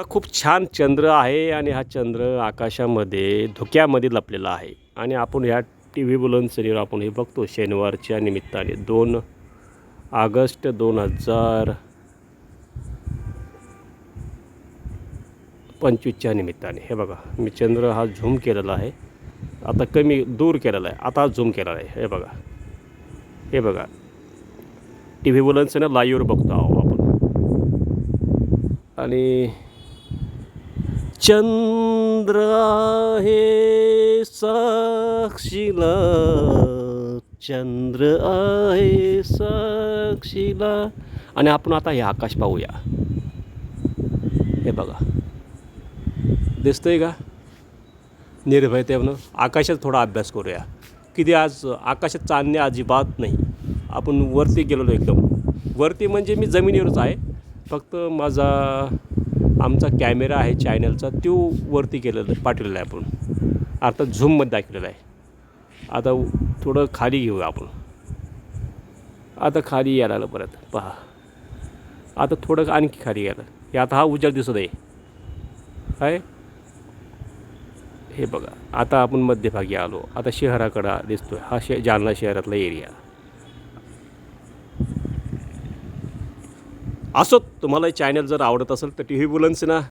बघा, खूप छान चंद्र आहे आणि हा चंद्र आकाशामध्ये धुक्यामध्ये लपलेला आहे. आणि आपण ह्या टी व्ही बुलंदसरीवर आपण हे बघतो शनिवारच्या निमित्ताने दोन ऑगस्ट दोन हजार पंचवीसच्या निमित्ताने. हे बघा मी चंद्र हा झूम केलेला आहे. आता कमी दूर केलेला आहे. आता झूम केलेला आहे. हे बघा. हे बघा. टी व्ही बुलंदसरीनं लाईव्हवर बघतो आहो आपण. आणि चंद्र आहे साक्षीला. चंद्र आहे साक्षीला. आणि आपण आता हे आकाश पाहूया. हे बघा. दिसतंय का? निर्भयतेनं आकाशात थोडा अभ्यास करूया. किती आज आकाशात चांदणे अजिबात नाही. आपण वरती गेलेलो एकदम. वरती म्हणजे मी जमिनीवरच आहे. फक्त माझा आमचा कॅमेरा आहे चॅनलचा तो वरती केलेला पाठवलेला आहे आपण. अर्थात झूममध्ये दाखवलेला आहे. आता थोडं खाली घेऊया आपण. आता खाली यायला आलं परत. पहा. आता थोडं आणखी खाली यायला हे आता हा उजाड दिसत आहे काय हे बघा. आता आपण मध्यभागी आलो. आता शहराकडं दिसतोय. हा शे जालना शहरातला एरिया असो तुम्हाला चॅनल जर आवडत असेल तर टी व्ही बुलन्स ना